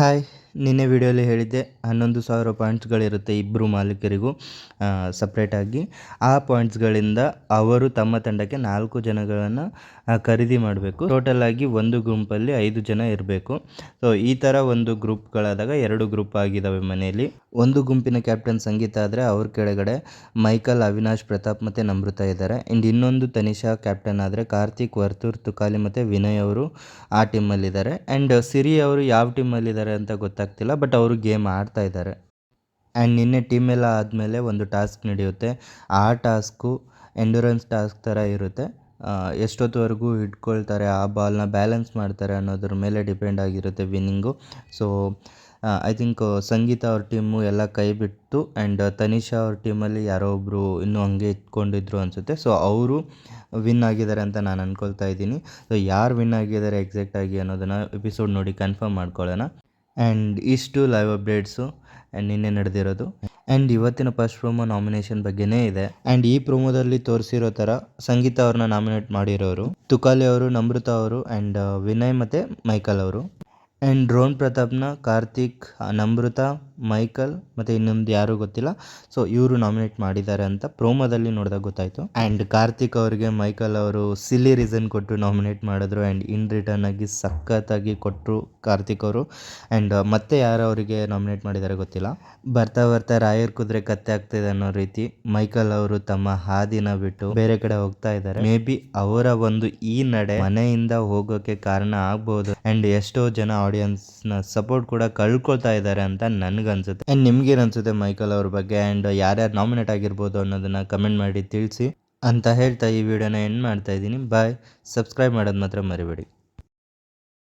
Hi, ನಿನ್ನೆ ವಿಡಿಯೋಲಿ ಹೇಳಿದ್ದೆ ಹನ್ನೊಂದು ಸಾವಿರ ಪಾಯಿಂಟ್ಸ್ಗಳಿರುತ್ತೆ ಇಬ್ಬರು ಮಾಲೀಕರಿಗೂ. ಸಪ್ರೇಟಾಗಿ ಆ ಪಾಯಿಂಟ್ಸ್ಗಳಿಂದ ಅವರು ತಮ್ಮ ತಂಡಕ್ಕೆ ನಾಲ್ಕು ಜನಗಳನ್ನು ಖರೀದಿ ಮಾಡಬೇಕು. ಟೋಟಲ್ ಆಗಿ ಒಂದು ಗುಂಪಲ್ಲಿ ಐದು ಜನ ಇರಬೇಕು. ಸೊ ಈ ಥರ ಒಂದು ಗ್ರೂಪ್ಗಳಾದಾಗ ಎರಡು ಗ್ರೂಪ್ ಆಗಿದ್ದಾವೆ ಮನೆಯಲ್ಲಿ. ಒಂದು ಗುಂಪಿನ ಕ್ಯಾಪ್ಟನ್ ಸಂಗೀತ ಆದರೆ ಅವ್ರ ಕೆಳಗಡೆ ಮೈಕಲ್, ಅವಿನಾಶ್, ಪ್ರತಾಪ್ ಮತ್ತು ನಮೃತ ಇದ್ದಾರೆ ಆ್ಯಂಡ್ ಇನ್ನೊಂದು ತನಿಷಾ ಕ್ಯಾಪ್ಟನ್ ಆದರೆ ಕಾರ್ತಿಕ್, ವರ್ತೂರ್, ತುಕಾಲಿ ಮತ್ತು ವಿನಯ್ ಅವರು ಆ ಟೀಮಲ್ಲಿದ್ದಾರೆ ಆ್ಯಂಡ್ ಸಿರಿ ಅವರು ಯಾವ ಟೀಮಲ್ಲಿದ್ದಾರೆ ಅಂತ ಗೊತ್ತಾಗ್ತಿಲ್ಲ ಬಟ್ ಅವರು ಗೇಮ್ ಆಡ್ತಾ ಇದ್ದಾರೆ ಆ್ಯಂಡ್ ನಿನ್ನೆ ಟೀಮ್ ಎಲ್ಲ ಆದಮೇಲೆ ಒಂದು ಟಾಸ್ಕ್ ನಡೆಯುತ್ತೆ. ಆ ಟಾಸ್ಕು ಎಂಡ್ಯೂರೆನ್ಸ್ ಟಾಸ್ಕ್ ಥರ ಇರುತ್ತೆ. ಎಷ್ಟೊತ್ತುವರೆಗೂ ಇಟ್ಕೊಳ್ತಾರೆ ಆ ಬಾಲ್ನ ಬ್ಯಾಲೆನ್ಸ್ ಮಾಡ್ತಾರೆ ಅನ್ನೋದ್ರ ಮೇಲೆ ಡಿಪೆಂಡ್ ಆಗಿರುತ್ತೆ winning so I think Sangeetha ಅವ್ರ ಟೀಮು ಎಲ್ಲ ಕೈ ಬಿಟ್ಟು ಆ್ಯಂಡ್ ತನಿಷಾ ಅವ್ರ ಟೀಮಲ್ಲಿ ಯಾರೋ ಒಬ್ಬರು ಇನ್ನೂ ಹಂಗೆ ಇಟ್ಕೊಂಡಿದ್ರು ಅನಿಸುತ್ತೆ. ಸೊ ಅವರು ವಿನ್ ಆಗಿದ್ದಾರೆ ಅಂತ ನಾನು ಅಂದ್ಕೊಳ್ತಾ ಇದ್ದೀನಿ. ಸೊ ಯಾರು ವಿನ್ ಆಗಿದ್ದಾರೆ ಎಕ್ಸಾಕ್ಟಾಗಿ ಅನ್ನೋದನ್ನು ಎಪಿಸೋಡ್ ನೋಡಿ ಕನ್ಫರ್ಮ್ ಮಾಡ್ಕೊಳ್ಳೋಣ. ಆ್ಯಂಡ್ ಇಷ್ಟು ಲೈವ್ ಅಪ್ಡೇಟ್ಸು ಆ್ಯಂಡ್ ನಿನ್ನೆ ನಡೆದಿರೋದು. ಆ್ಯಂಡ್ ಇವತ್ತಿನ ಫಸ್ಟ್ ಪ್ರೋಮೋ ನಾಮಿನೇಷನ್ ಬಗ್ಗೆನೇ ಇದೆ. ಆ್ಯಂಡ್ ಈ ಪ್ರೋಮೋದಲ್ಲಿ ತೋರಿಸಿರೋ ಥರ ಸಂಗೀತ ಅವ್ರನ್ನ ನಾಮಿನೇಟ್ ಮಾಡಿರೋರು ತುಕಾಲಿ ಅವರು ನಮೃತ ಅವರು ಆ್ಯಂಡ್ ವಿನಯ್ ಮತ್ತು ಮೈಕಲ್ ಅವರು. ಆ್ಯಂಡ್ ಡ್ರೋನ್ ಪ್ರತಾಪ್ನ ಕಾರ್ತಿಕ್ ನಮೃತ ಮೈಕಲ್ ಮತ್ತು ಇನ್ನೊಂದು ಯಾರೂ ಗೊತ್ತಿಲ್ಲ. ಸೊ ಇವರು ನಾಮಿನೇಟ್ ಮಾಡಿದ್ದಾರೆ ಅಂತ ಪ್ರೋಮೋದಲ್ಲಿ ನೋಡಿದಾಗ ಗೊತ್ತಾಯಿತು. ಆ್ಯಂಡ್ ಕಾರ್ತಿಕ್ ಅವರಿಗೆ ಮೈಕಲ್ ಅವರು ಸಿಲ್ಲಿ ರೀಸನ್ ಕೊಟ್ಟು ನಾಮಿನೇಟ್ ಮಾಡಿದ್ರು ಆ್ಯಂಡ್ ಇನ್ ರಿಟರ್ನ್ ಆಗಿ ಸಖತ್ತಾಗಿ ಕೊಟ್ಟರು ಕಾರ್ತಿಕ್ ಅವರು. ಆ್ಯಂಡ್ ಮತ್ತೆ ಯಾರು ಅವರಿಗೆ ನಾಮಿನೇಟ್ ಮಾಡಿದ್ದಾರೆ ಗೊತ್ತಿಲ್ಲ. ಬರ್ತಾ ಬರ್ತಾ ರಾಯರ್ ಕುದುರೆ ಕತ್ತೆ ಆಗ್ತಿದೆ ಅನ್ನೋ ರೀತಿ ಮೈಕಲ್ ಅವರು ತಮ್ಮ ಹಾದಿನ ಬಿಟ್ಟು ಬೇರೆ ಕಡೆ ಹೋಗ್ತಾ ಇದ್ದಾರೆ. ಮೇ ಬಿ ಅವರ ಒಂದು ಈ ನಡೆ ಮನೆಯಿಂದ ಹೋಗೋಕೆ ಕಾರಣ ಆಗ್ಬಹುದು ಅಂಡ್ ಎಷ್ಟೋ ಜನ ಆಡಿಯನ್ಸ್ನ ಸಪೋರ್ಟ್ ಕೂಡ ಕಳ್ಕೊಳ್ತಾ ಇದ್ದಾರೆ ಅಂತ ನನ್ಗನ್ಸುತ್ತೆ ಅಂಡ್ ನಿಮ್ಗೇನ್ ಅನ್ಸುತ್ತೆ ಮೈಕಲ್ ಅವ್ರ ಬಗ್ಗೆ? ಅಂಡ್ ಯಾರ್ಯಾರು ನಾಮಿನೇಟ್ ಆಗಿರ್ಬೋದು ಅನ್ನೋದನ್ನ ಕಮೆಂಟ್ ಮಾಡಿ ತಿಳಿಸಿ ಅಂತ ಹೇಳ್ತಾ ಈ ವಿಡಿಯೋನ ಎಂಡ್ ಮಾಡ್ತಾ ಇದ್ದೀನಿ. ಬಾಯ್ ಸಬ್ಸ್ಕ್ರೈಬ್ ಮಾಡೋದು ಮಾತ್ರ ಮರಿಬೇಡಿ.